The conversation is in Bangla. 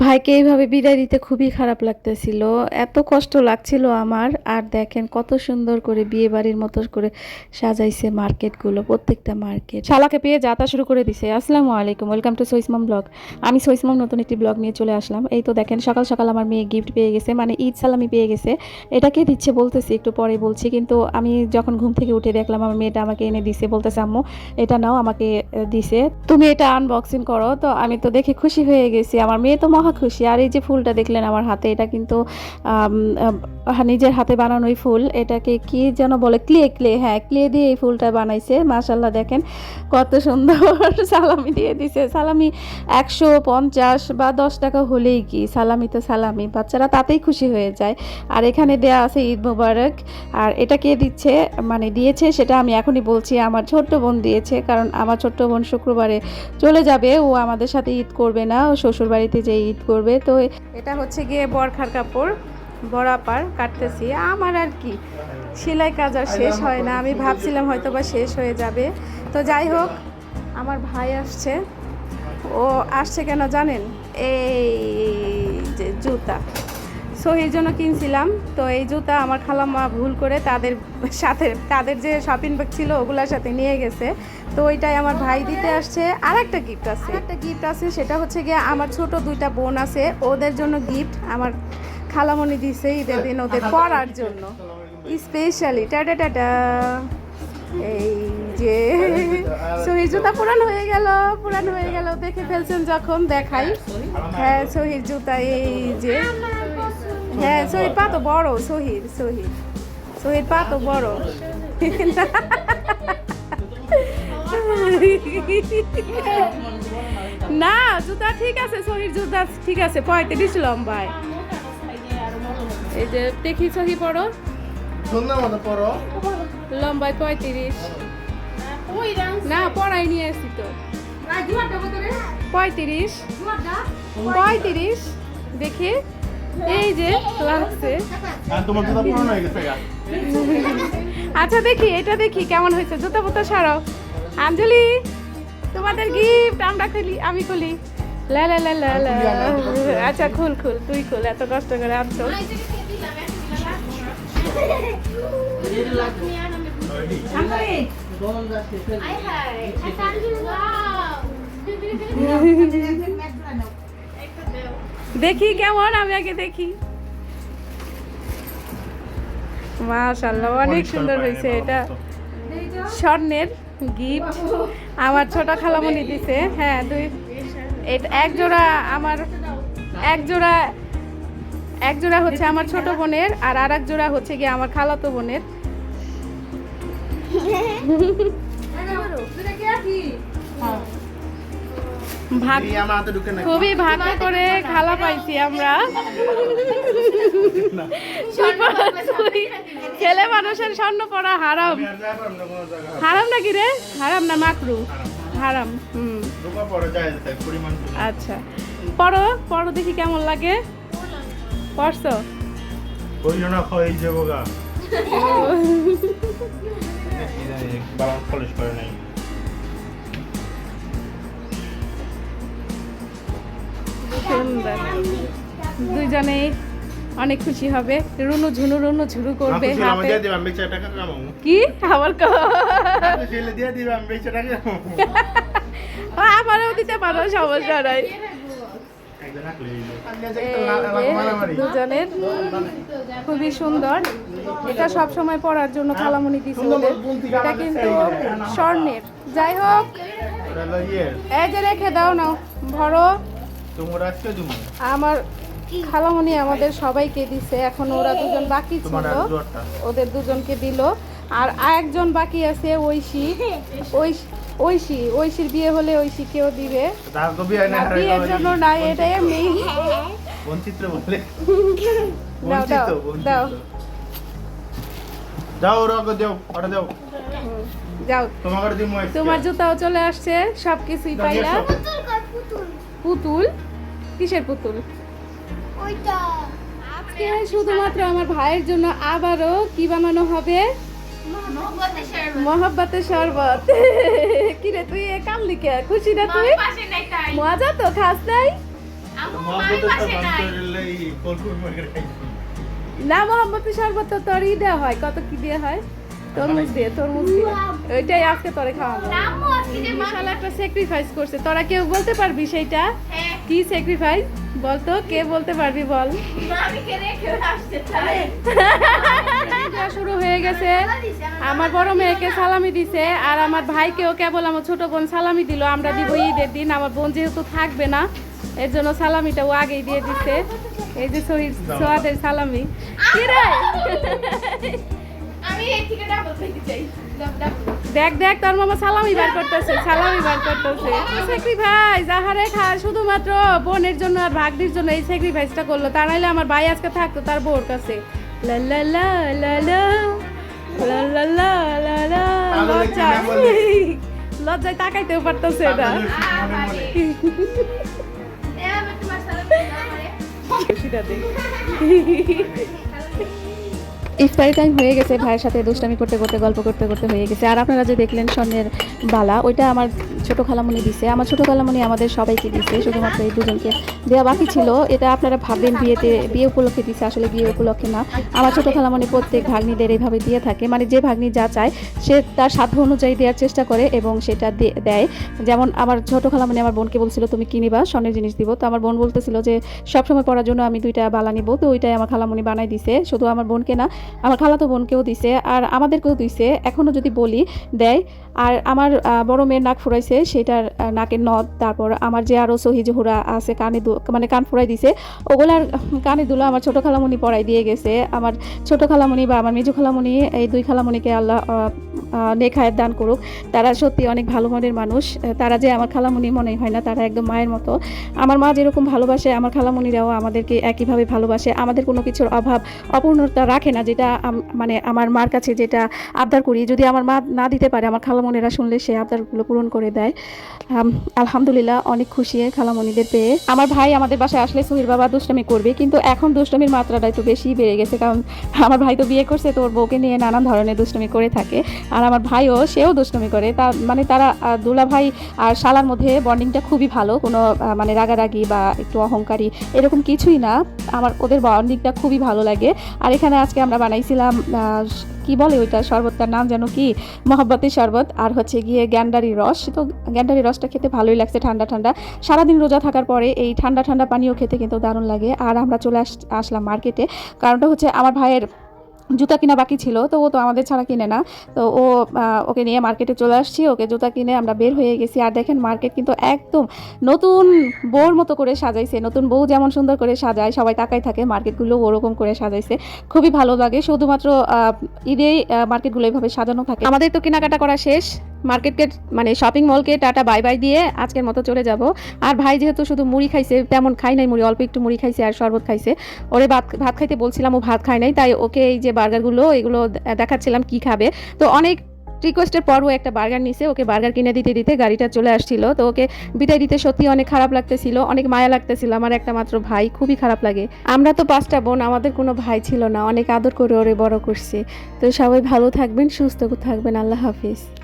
ভাইকে এইভাবে বিদায় দিতে খুবই খারাপ লাগতেছিল। এত কষ্ট লাগছিল আমার। আর দেখেন কত সুন্দর করে বিয়ে বাড়ির মতো করে সাজাইছে মার্কেটগুলো, প্রত্যেকটা মার্কেট। শালাকে পেয়ে যাতা শুরু করে দিছে। আসসালামু আলাইকুম, ওয়েলকাম টু সৈসমাম ব্লগ। আমি সৈসমাম নতুন একটি ব্লগ নিয়ে চলে আসলাম। এই তো দেখেন সকাল সকাল আমার মেয়ে গিফট পেয়ে গেছে মানে ঈদ সালামি পেয়ে গেছে। এটাকে দিচ্ছে বলতেছি, একটু পরে বলছি। কিন্তু আমি যখন ঘুম থেকে উঠে দেখলাম আমার মেয়েটা আমাকে এনে দিছে, বলতেছে, আম্মু, এটা নাও আমাকে দিছে। তুমি এটা আনবক্সিং করো। তো আমি তো দেখে খুশি হয়ে গেছি। আমার মেয়ে তো মহা খুশি। আর এই যে ফুলটা দেখলেন আমার হাতে এটা কিন্তু নিজের হাতে বানানোই ফুল, এটাকে কি যেন বলে, ক্লে ক্লে হ্যাঁ ক্লে দিয়ে এই ফুলটা বানাইছে। মাশাল্লাহ দেখেন কত সুন্দর সালামি দিয়ে দিছে। সালামি একশো পঞ্চাশ বা দশ টাকা হলেই কি, সালামি তো সালামি, বাচ্চারা তাতেই খুশি হয়ে যায়। আর এখানে দেয়া আছে ঈদ মোবারক, আর এটা কে দিচ্ছে মানে দিয়েছে সেটা আমি এখনই বলছি, আমার ছোট্ট বোন দিয়েছে, কারণ আমার ছোট্ট বোন শুক্রবারে চলে যাবে, ও আমাদের সাথে ঈদ করবে না, ও শ্বশুর বাড়িতে যে ঈদ করবে, তো এটা হচ্ছে গিয়ে বরখার কাপড়। বরাপার কাটতেছি। আমার আর কি সেলাই কাজ আর শেষ হয় না। আমি ভাবছিলাম হয়তো বা শেষ হয়ে যাবে। তো যাই হোক আমার ভাই আসছে। ও আসছে কেন জানেন? এই যে জুতা। সো সহির জন্য কিনছিলাম। তো এই জুতা আমার খালাম্মা ভুল করে তাদের সাথে তাদের যে শপিং ব্যাগ ছিল ওগুলোর সাথে নিয়ে গেছে। তো ওইটাই আমার ভাই দিতে আসছে। আর একটা গিফট আছে। একটা গিফট আছে। সেটা হচ্ছে গিয়ে আমার ছোট দুইটা বোন আছে। ওদের জন্য গিফট আমার খালামণি দিছে ঈদের দিন ওদের পড়ার জন্য। Specially tata tata. এই যে সহির জুতা পুরান হয়ে গেল, পুরান হয়ে গেল। দেখে ফেলছেন যখন দেখাই। হ্যাঁ সহির জুতা, এই যে। হ্যাঁ শহীদ পা তো বড়, শহীদ শহীদ। শহীদ পা তো বড়। না, জুতা ঠিক আছে সহির জুতা ঠিক আছে, পঁয়ত্রিশ লম্বায়। এই যে দেখি সহি পড়ো। পড়ো। লম্বায় পঁয়ত্রিশ। না পড়াই নিয়ে আসি তো। পঁয়ত্রিশ। পঁয়ত্রিশ। দেখি। এই যে লাগছে। আচ্ছা দেখি এটা দেখি কেমন হয়েছে। জুতা পুতা সারাও আঞ্জলি তোমাদের গিফট আমরা খুলি আমি খুলি। লা লা লা লা আচ্ছা খুল খুল তুই খুল এত কষ্ট করে আনছো। দেখি কেমন আমি আগে দেখি। মাশাল্লাহ অনেক সুন্দর হয়েছে এটা। স্বর্ণের গিফট। আমার ছোট খালামণি দিছে হ্যাঁ দুই এটা এক জোড়া আমার এক জোড়া এক জোড়া হচ্ছে আমার ছোট বোনের আর আর এক জোড়া হচ্ছে গিয়ে আমার খালাতো বোনের। ভাগ খুবই ভাগ্য করে খালা পাইছি আমরা। ছেলে মানুষের স্বর্ণ পড়া হারাম। হারাম। নাকি রে? হারাম না মাকরু হারাম হুম। আচ্ছা। পড়ো পড়ো দেখি কেমন লাগে। ওই জন্য খাওয়াই যাব গা কি বাবা কলেজ করে নাই সুন্দর। দুইজনেই অনেক খুশি হবে। রুনু ঝুনু রুনু ঝুরু করবে হাতে। কি? আবার বেচে টাকা আমারও দিতে পারো সমস্যা নাই একজন রাখলে এই যে। এই যে দুজনের খুবই সুন্দর। এটা সব সময় পরার জন্য দিছে ওদের। এটা কিন্তু স্বর্ণের। যাই হোক এই যে রেখে দাও না ভরো আমার খালামণি আমাদের সবাইকে দিছে এখন ওরা দুজন বাকি ছিল। ওদের দুজনকে দিল। আর একজন বাকি আছে ঐশী। ঐশ- ঐশী ঐশীর বিয়ে হলে ঐশীকেও দিবে। বিয়ের জন্য না এটা এমনি বঞ্চিত্র বলে। দাও দাও দাও। যাও দেও যাও। আজকে। তোমার জুতাও চলে আসছে সব। কিছুই দাও, পাইলা পুতুল? কিসের পুতুল? আজকে শুধুমাত্র আমার ভাইয়ের জন্য আবারও কি বানানো হবে? মহাব্বতের শরবত কিরে তুই এ কামলি কে? খুশি না তুই? মজা তো খাস নাই? না মোহাম্মতের শরবত তো তোরই দেওয়া হয়। কত কি দেওয়া হয়? তরমুজ দিয়ে তরমুজ দিয়ে। ওইটাই আজকে তোরে খাওয়াবো। বিশাল একটা স্যাক্রিফাইস করছে। তোরা কেউ বলতে পারবি সেইটা? হ্যাঁ, কি স্যাক্রিফাইস বলতো কে বলতে পারবি বল? মামিকে রেখে আসতে চাই। পূজা শুরু হয়ে গেছে। আমার বড় মেয়েকে সালামি দিছে আর আমার ভাইকেও কেবল আমার ছোট বোন সালামি দিল। আমরা দিব ঈদের দিন আমার বোন যেহেতু থাকবে না এর জন্য সালামিটা ও আগেই দিয়ে দিছে। এই যে শহীদ সোয়াদের সালামি। কি রে। দেখ দেখ তোর মামা সালামি বার করতেছে সালামি বার করতেছে। স্যাক্রিফাইস আহারে খা শুধুমাত্র বোনের জন্য আর ভাগ্নির জন্য এই স্যাক্রিফাইসটা করল। তা নাহলে আমার ভাই আজকে থাকতো তার বউর কাছে। লা লা লা লা লা লা লা লা লা লা পাগলের কি লজ্জা না বলে? লজ্জায় তাকাইতেও পারতেছে এটা। সেটা দে। ইফতারি টাইম হয়ে গেছে, ভাইয়ের সাথে দুষ্টামি করতে করতে, গল্প করতে করতে হয়ে গেছে। আর আপনারা যে দেখলেন স্বর্ণের বালা, ওইটা আমার ছোট খালামণি দিছে। আমার ছোট খালামণি আমাদের সবাইকে দিছে, শুধুমাত্র এই দুজনকে দেওয়া বাকি ছিল। এটা আপনারা ভাববেন বিয়েতে, বিয়ে উপলক্ষে দিছে, আসলে বিয়ে উপলক্ষে না। আমার ছোট খালামণি প্রত্যেক ভাগ্নিদের এইভাবে দিয়ে থাকে। মানে যে ভাগ্নি যা চায়, সে তার সাধ্য অনুযায়ী দেওয়ার চেষ্টা করে এবং সেটা দেয়। যেমন আমার ছোটো খালামণি আমার বোনকে বলছিল, তুমি কিনিবা স্বর্ণের জিনিস দিব। তো আমার বোন বলতেছিল যে, সবসময় পড়ার জন্য আমি দুইটা বালা নিব। তো ওইটাই আমার খালামণি বানাই দিছে। শুধু আমার বোনকে না আমার খালাতো বোনকেও দিছে, আর আমাদেরকেও দিছে। এখনও যদি বলি, দেয়। আর আমার বড় মেয়ের নাক ফুরাইছে, সেটার নাকের নদ, তারপর আমার যে আরও সহি জোহরা আছে, কানে মানে কান ফুরাই দিছে, ওগুলার কানে দুলো আমার ছোটো খালামণি পড়াই দিয়ে গেছে। আমার ছোটো খালামণি বা আমার মেজু খালামণি এই দুই খালামণিকে আল্লাহ নেখায়ের দান করুক। তারা সত্যি অনেক ভালো মনের মানুষ। তারা যে আমার খালামুনি মনে হয় না, তারা একদম মায়ের মতো। আমার মা যেরকম ভালোবাসে, আমার খালামুনিরাও আমাদেরকে একইভাবে ভালোবাসে। আমাদের কোনো কিছুর অভাব, অপূর্ণতা রাখে না, যেটা মানে আমার মার কাছে যেটা আবদার করি। যদি আমার মা না দিতে পারে, আমার খালামুনিরা শুনলে সে আবদারগুলো পূরণ করে দেয়। আলহামদুলিল্লাহ, অনেক খুশি খালামণিদের পেয়ে। আমার ভাই আমাদের বাসায় আসলে সুহির বাবা দুষ্টামি করবে, কিন্তু এখন দুষ্টামির মাত্রাটা একটু বেশি বেড়ে গেছে। কারণ আমার ভাই তো বিয়ে করছে তো ওর বউকে নিয়ে নানান ধরনের দুষ্টামি করে থাকে। আর আমার ভাইও সেও দুষ্টামি করে। তা মানে তারা দুলা ভাই আর শালার মধ্যে বন্ডিংটা খুবই ভালো। কোনো মানে রাগারাগি বা একটু অহংকারী এরকম কিছুই না। আমার, ওদের বন্ডিংটা খুবই ভালো লাগে। আর এখানে আজকে আমরা বানাইছিলাম কি বলে ওইটা? শরবতটার নাম যেন কি? মহাব্বতের শরবত আর হচ্ছে গিয়ে গ্যান্ডারি রস। তো গ্যান্ডারি রসটা খেতে ভালোই লাগছে ঠান্ডা ঠান্ডা। সারাদিন রোজা থাকার পরে এই ঠান্ডা ঠান্ডা পানীয় খেতে কিন্তু দারুণ লাগে। আর আমরা চলে আস, আসলাম মার্কেটে কারণটা হচ্ছে আমার ভাইয়ের জুতা কিনা বাকি ছিল, তো ও তো আমাদের ছাড়া কিনে না। তো ও ওকে নিয়ে মার্কেটে চলে আসছি, ওকে জুতা কিনে আমরা বের হয়ে গেছি। আর দেখেন মার্কেট কিন্তু একদম নতুন বউর মতো করে সাজাইছে, নতুন বউ যেমন সুন্দর করে সাজায়, সবাই তাকাই থাকে, মার্কেটগুলো ওরকম করে সাজাইছে। খুবই ভালো লাগে, শুধুমাত্র ঈদেই মার্কেটগুলো এইভাবে সাজানো থাকে। আমাদের তো কেনাকাটা করা শেষ মার্কেটকে মানে শপিং মলকে টাটা বাই বাই দিয়ে আজকের মতো চলে যাব। আর ভাই যেহেতু শুধু মুড়ি খাইছে, তেমন খাই নাই মুড়ি, অল্প একটু মুড়ি খাইছে আর শরবত খাইছে। ওরে ভাত ভাত খাইতে বলছিলাম ও ভাত খায় নাই, তাই ওকে এই যে বার্গারগুলো, এগুলো দেখাচ্ছিলাম কি খাবে। তো অনেক রিকোয়েস্টের পরও একটা বার্গার নিছে, ওকে বার্গার কিনে দিতে দিতে গাড়িটা চলে আসছিল। তো ওকে বিদায় দিতে সত্যি অনেক খারাপ লাগতেছিল, অনেক মায়া লাগতেছিল, আমার একটা মাত্র ভাই, খুবই খারাপ লাগে। আমরা তো পাঁচটা বোন, আমাদের কোনো ভাই ছিল না, অনেক আদর করে ওরে বড় করছে। তো সবাই ভালো থাকবেন, সুস্থ থাকবেন, আল্লাহ হাফিজ।